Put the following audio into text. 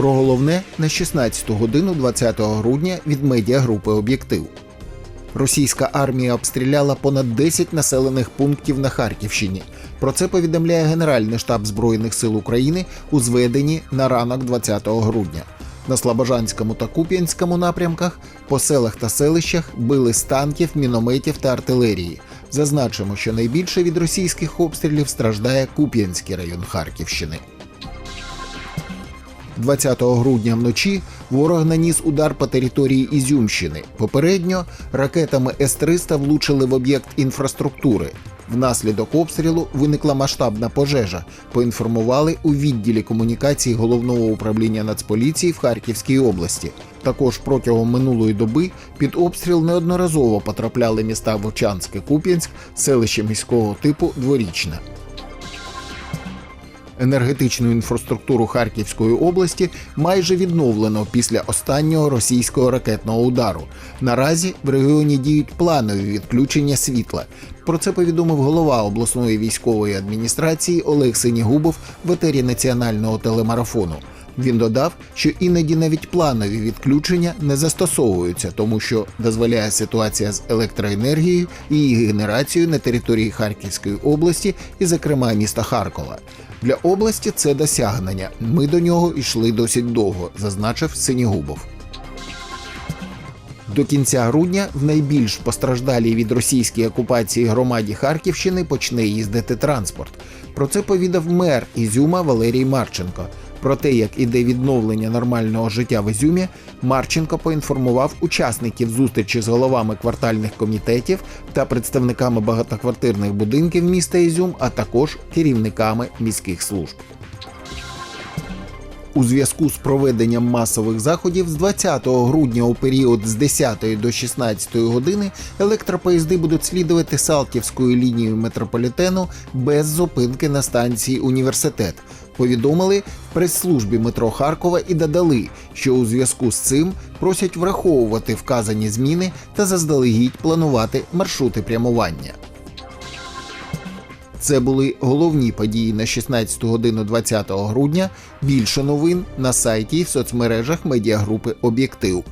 Про головне на 16 годину 20 грудня від медіагрупи Об'єктив. Російська армія обстріляла понад 10 населених пунктів на Харківщині. Про це повідомляє Генеральний штаб Збройних сил України у зведенні на ранок 20 грудня. На Слобожанському та Куп'янському напрямках по селах та селищах били з танків, мінометів та артилерії. Зазначимо, що найбільше від російських обстрілів страждає Куп'янський район Харківщини. 20 грудня вночі ворог наніс удар по території Ізюмщини. Попередньо ракетами С-300 влучили в об'єкт інфраструктури. Внаслідок обстрілу виникла масштабна пожежа. Поінформували у відділі комунікації головного управління Нацполіції в Харківській області. Також протягом минулої доби під обстріл неодноразово потрапляли міста Вовчанське, Куп'янськ, селище міського типу Дворічне. Енергетичну інфраструктуру Харківської області майже відновлено після останнього російського ракетного удару. Наразі в регіоні діють планові відключення світла. Про це повідомив голова обласної військової адміністрації Олег Синігубов в етері національного телемарафону. Він додав, що іноді навіть планові відключення не застосовуються, тому що дозволяє ситуація з електроенергією і її генерацією на території Харківської області, і, зокрема, міста Харкова. Для області це досягнення. Ми до нього йшли досить довго, зазначив Синігубов. До кінця грудня в найбільш постраждалій від російської окупації громаді Харківщини почне їздити транспорт. Про це повідав мер Ізюма Валерій Марченко. Про те, як іде відновлення нормального життя в Ізюмі, Марченко поінформував учасників зустрічі з головами квартальних комітетів та представниками багатоквартирних будинків міста Ізюм, а також керівниками міських служб. У зв'язку з проведенням масових заходів з 20 грудня у період з 10 до 16 години електропоїзди будуть слідувати Салтівською лінією метрополітену без зупинки на станції Університет. Повідомили в прес-службі метро Харкова і додали, що у зв'язку з цим просять враховувати вказані зміни та заздалегідь планувати маршрути прямування. Це були головні події на 16 годину 20 грудня. Більше новин на сайті і в соцмережах медіагрупи Об'єктив.